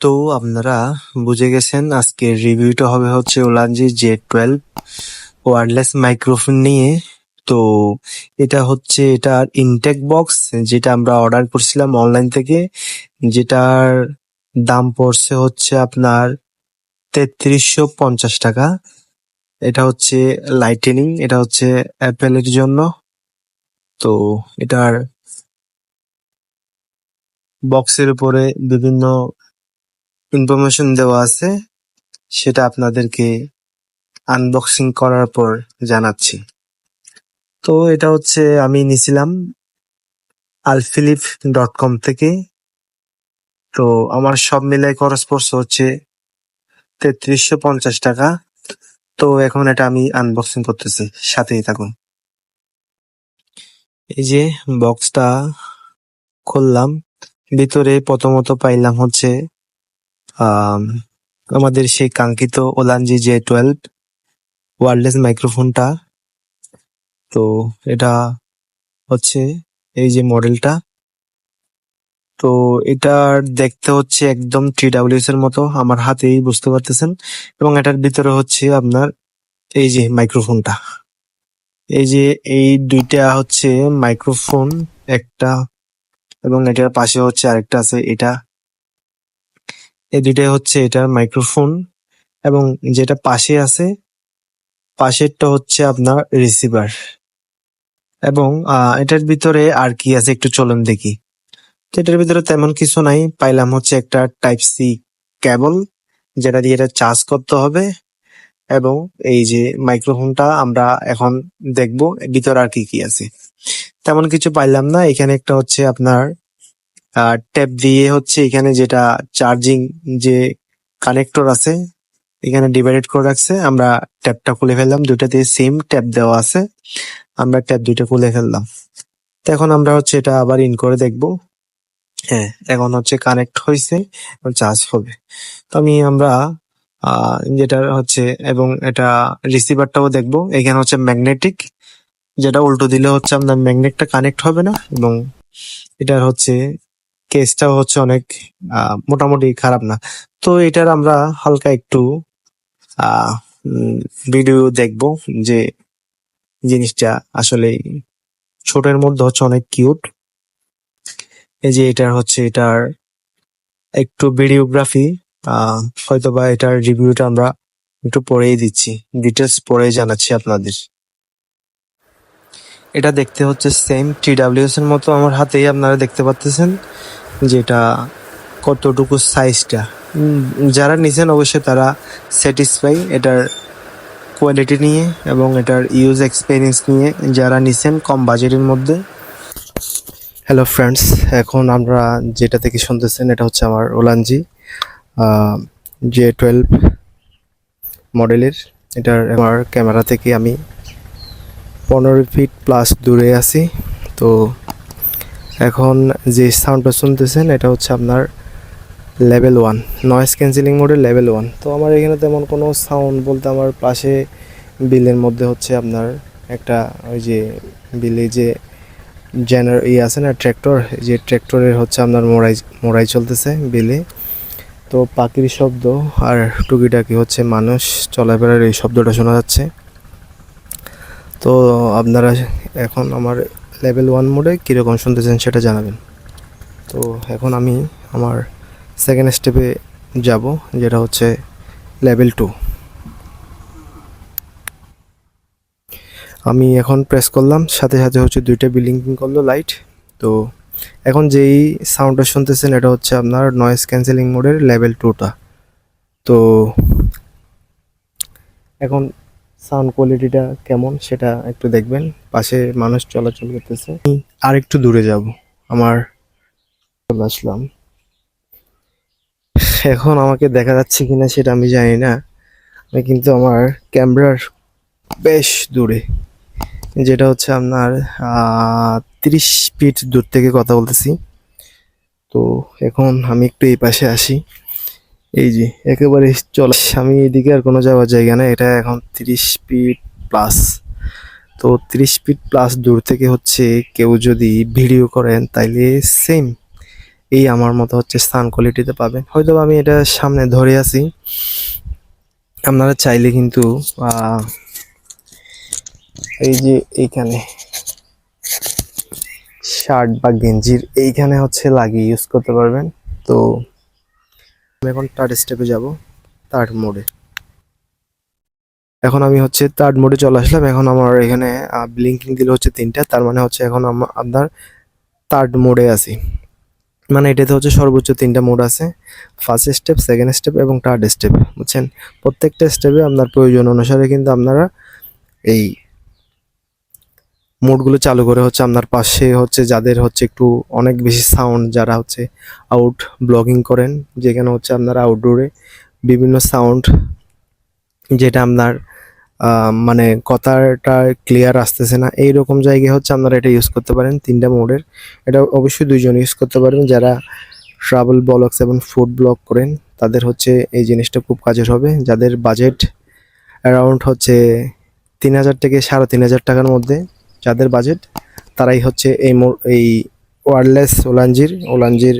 তো আপনারা বুঝে গেছেন আজকের রিভিউটা হবে হচ্ছে Ulanzi J twelve wireless microphone নিয়ে। তো এটা হচ্ছে এটার ইনটেক বক্স যেটা আমরা অর্ডার করছিলাম অনলাইন থেকে। যেটার দাম পড়ছে হচ্ছে আপনার তেত্রিশশো পঞ্চাশ টাকা। এটা হচ্ছে লাইটেনিং এটা হচ্ছে অ্যাপেলের জন্য। তো এটার বক্সের উপরে বিভিন্ন ইনফরমেশন দেওয়া আছে, সেটা আপনাদেরকে আনবক্সিং করার পর জানাচ্ছি। তো এটা হচ্ছে আমি নিছিলাম আলফিলিপ ডট কম থেকে। তো আমার সব মিলাই খরচ পড়ছে হচ্ছে তেত্রিশশো পঞ্চাশ টাকা। তো এখন এটা আমি আনবক্সিং করতেছি, সাথেই থাকুন। এই যে বক্সটা খুললাম, ভিতরে প্রথমত পাইলাম হচ্ছে আমাদের সেই কাঙ্ক্ষিত ওলানজি জে টুয়েলভ ওয়ারলেস মাইক্রোফোনটা তো এটা হচ্ছে এই যে মডেলটা তো এটার দেখতে হচ্ছে একদম টিডাব্লিউএস এর মতো, আমার হাতেই বুঝতে পারতেছেন। এবং এটার ভিতরে হচ্ছে আপনার এই যে মাইক্রোফোনটা এই যে এই দুইটা হচ্ছে মাইক্রোফোন একটা এবং এটার পাশে হচ্ছে আরেকটা আছে, এটা এই দুইটাই হচ্ছে এটার মাইক্রোফোন এবং যেটা পাশে আছে পাশেরটা হচ্ছে আপনার রিসিভার এবং আহ, এটার ভিতরে আর কি আছে একটু চলুন দেখি। তো এটার ভিতরে তেমন কিছু নাই পাইলাম হচ্ছে একটা টাইপ সি কেবল যেটা দিয়ে এটা চার্জ করতে হবে এবং এই যে মাইক্রোফোনটা আমরা এখন দেখব ভিতরে আর কি কি আছে। তেমন কিছু পাইলাম না এখানে একটা হচ্ছে আপনার ট্যাপ দিয়ে হচ্ছে এখানে যেটা চার্জিং যে কানেক্টর আছে, এখানে ডিভাইডেড করে রাখছে। আমরা ট্যাপটা খুলে ফেললাম দুটাতে সেম ট্যাপ দেওয়া আছে। আমরা ট্যাপ দুইটা খুলে ফেললাম। তো এখন আমরা হচ্ছে এটা আবার ইন করে দেখব। হ্যাঁ এখন হচ্ছে কানেক্ট হয়েছে চার্জ হবে। তো আমি আমরা যেটা হচ্ছে এবং এটা রিসিভারটাও দেখব। এখানে হচ্ছে ম্যাগনেটিক যেটা উল্টো দিলে হচ্ছে আপনার ম্যাগনেটটা কানেক্ট হবে না এবং এটার হচ্ছে কেসটাও হচ্ছে অনেক মোটামুটি খারাপ না। তো এটার আমরা হালকা একটু ভিডিও দেখব যে জিনিসটা আসলে ছোটের মধ্যে হচ্ছে অনেক কিউট এই যে এটার হচ্ছে এটার একটু ভিডিওগ্রাফি হয়তো বা এটার রিভিউটা আমরা একটু পরেই দিচ্ছি। ডিটেলস পরে জানাচ্ছি আপনাদের। এটা দেখতে হচ্ছে সেম টিডাব্লিউএস এর মতো আমার হাতেই আপনারা দেখতে পাচ্ছেন যেটা কতটুকু সাইজটা যারা নিছেন অবশ্যই তারা স্যাটিসফাই এটার কোয়ালিটি নিয়ে এবং এটার ইউজ এক্সপিরিয়েন্স নিয়ে যারা নিছেন কম বাজেটের মধ্যে। হ্যালো ফ্রেন্ডস এখন আমরা যেটা থেকে শুনতেছেন এটা হচ্ছে আমার ওলানজি জে টুয়েলভ মডেলের এটার আমার ক্যামেরা থেকে আমি পনেরো ফিট প্লাস দূরে আছি। তো এখন যে সাউন্ডটা শুনতেছেন, এটা হচ্ছে আপনার লেভেল ওয়ান নয়েজ ক্যান্সেলিং মোডের লেভেল ওয়ান তো আমার এখানে তেমন কোনো সাউন্ড বলতে আমার পাশে বিলের মধ্যে হচ্ছে আপনার একটা ওই যে বিলে যে জেনার ইয়ে আছে না ট্র্যাক্টর যে ট্র্যাক্টরের হচ্ছে আপনার মোড়াই মোড়াই চলতেছে বিলে। তো পাখির শব্দ আর টুকিটাকি হচ্ছে মানুষ, চলাফেরার এই শব্দটা শোনা যাচ্ছে। তো আপনারা এখন আমার লেভেল ওয়ান মোডে কীরকম শুনতেছেন সেটা জানাবেন। তো এখন আমি আমার সেকেন্ড স্টেপে যাব, যেটা হচ্ছে লেভেল টু আমি এখন প্রেস করলাম, সাথে সাথে হচ্ছে দুইটা বিলিংকিং করল লাইট তো এখন যেই সাউন্ডটা শুনতেছেন, এটা হচ্ছে আপনার নয়েজ ক্যান্সেলিং মোডের লেভেল টুটা তো এখন সাউন্ড কোয়ালিটিটা কেমন সেটা একটু দেখবেন। পাশে মানুষ চলাচল করতেছে। আর একটু দূরে যাব। আমার চলে আসলাম। এখন আমাকে দেখা যাচ্ছে কিনা সেটা আমি জানি না। আমি কিন্তু আমার ক্যামেরার বেশ দূরে। যেটা হচ্ছে আপনার তিরিশ ফিট দূর থেকে কথা বলতেছি। তো এখন আমি একটু এই পাশে আসি। এই যে, একেবারে চল। আমি এদিকে আর কোনো যাওয়ার জায়গা না এটা এখন তিরিশ ফিট প্লাস তো তিরিশ ফিট প্লাস দূর থেকে হচ্ছে কেউ যদি ভিডিও করেন, তাইলে সেম এই আমার মতো হচ্ছে সান কোয়ালিটিতে পাবেন। হয়তো আমি এটা সামনে ধরে আছি। আপনারা চাইলে কিন্তু এই যে এইখানে শার্ট বা গেঞ্জির এইখানে হচ্ছে লাগিয়ে ইউজ করতে পারবেন। তো আমি এখন থার্ড স্টেপে যাব থার্ড মোডে এখন আমি হচ্ছে থার্ড মোডে চলে আসলাম। এখন আমার এখানে ব্লিঙ্কিং দিলে হচ্ছে তিনটা। তার মানে হচ্ছে এখন আপনার থার্ড মোডে আছি। মানে এটাতে হচ্ছে সর্বোচ্চ তিনটা মোড আছে। ফার্স্ট স্টেপ সেকেন্ড স্টেপ এবং থার্ড স্টেপ বুঝছেন? প্রত্যেকটা স্টেপে আপনার প্রয়োজন অনুসারে কিন্তু আপনারা এই মোডগুলো চালু করে হচ্ছে আপনার পাশে হচ্ছে যাদের হচ্ছে একটু অনেক বেশি সাউন্ড যারা হচ্ছে আউট ব্লগিং করেন, যেখানে হচ্ছে আপনার আউটডোরে বিভিন্ন সাউন্ড যেটা আপনার মানে কথাটা ক্লিয়ার আসতেছে না, এই রকম জায়গায় হচ্ছে আপনারা এটা ইউজ করতে পারেন তিনটা মোডের। এটা অবশ্যই দুইজন ইউজ করতে পারেন, যারা ট্রাভেল ব্লগস এবং ফুড ব্লগ করেন, তাদের হচ্ছে এই জিনিসটা খুব কাজের হবে। যাদের বাজেট অ্যারাউন্ড হচ্ছে তিন হাজার থেকে সাড়ে তিন হাজার টাকার মধ্যে যাদের বাজেট তারাই হচ্ছে এই এই ওয়ারলেস ওলানজির ওলানজির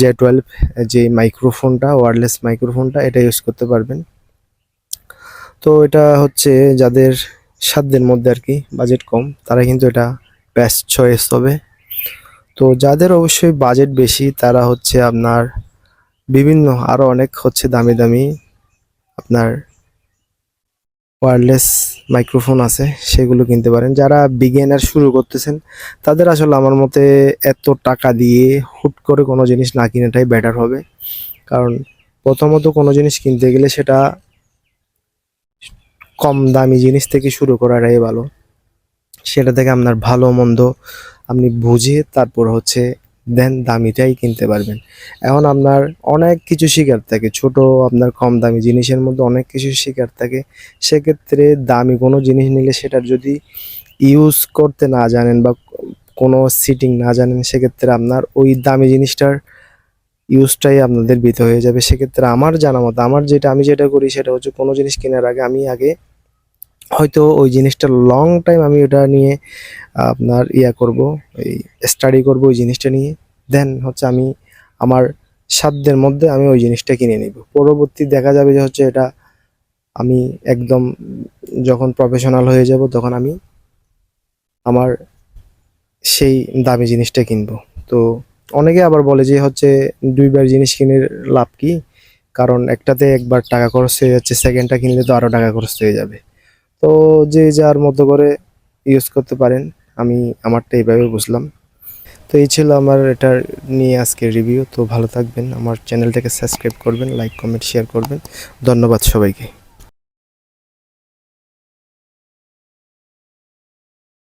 জে টুয়েলভ যে মাইক্রোফোনটা ওয়ারলেস মাইক্রোফোনটা এটা ইউজ করতে পারবেন। তো এটা হচ্ছে যাদের সাধ্যের মধ্যে আর কি বাজেট কম, তারা কিন্তু এটা বেস্ট চয়েস হবে। তো যাদের অবশ্যই বাজেট বেশি, তারা হচ্ছে আপনার বিভিন্ন আরও অনেক হচ্ছে দামি দামি আপনার ওয়্যারলেস মাইক্রোফোন আছে, সেগুলো কিনতে পারেন। যারা বিগিনার শুরু করতেছেন, তাদের আসলে আমার মতে এত টাকা দিয়ে হুট করে কোনো জিনিস না কিনাটাই বেটার হবে। কারণ প্রথমত কোনো জিনিস কিনতে গেলে সেটা কম দামি জিনিস থেকে শুরু করাটাই ভালো। সেটা থেকে আপনার ভালো মন্দ আপনি বুঝে তারপর হচ্ছে দেন দামিটাই কিনতে পারবেন। এখন আপনার অনেক কিছু শিকার থাকে, ছোট আপনার কম দামি জিনিসের মধ্যে অনেক কিছু শিকার থাকে। সেক্ষেত্রে দামি কোনো জিনিস নিলে সেটার যদি ইউজ করতে না জানেন বা কোনো সিটিং না জানেন, সেক্ষেত্রে আপনার ওই দামি জিনিসটার ইউজটাই আপনাদের বিতে হয়ে যাবে। সেক্ষেত্রে আমার জানা মতো আমার যেটা, আমি যেটা করি সেটা হচ্ছে কোনো জিনিস কেনার আগে আমি আগে হয়তো ওই জিনিসটা লং টাইম আমি ওটা নিয়ে, আপনার ইয়া করব, এই স্টাডি করব ওই জিনিসটা নিয়ে। দেন হচ্ছে আমি আমার সাধ্যের মধ্যে আমি ওই জিনিসটা কিনে নিব। পরবর্তী দেখা যাবে যে হচ্ছে এটা আমি একদম যখন প্রফেশনাল হয়ে যাব তখন আমি আমার সেই দামি জিনিসটা কিনবো। তো অনেকে আবার বলে যে হচ্ছে দুইবার জিনিস কিনে লাভ কি? কারণ একটাতে একবার টাকা খরচ হয়ে যাচ্ছে সেকেন্ডটা কিনলে তো আরও টাকা খরচ হয়ে যাবে। তো যে যার মতো করে ইউজ করতে পারেন, আমি আমারটা এইভাবে বুঝলাম। তো এই ছিল আমার এটার নিয়ে আজকে রিভিউ তো ভালো থাকবেন, আমার চ্যানেলটাকে সাবস্ক্রাইব করবেন লাইক কমেন্ট শেয়ার করবেন। ধন্যবাদ সবাইকে।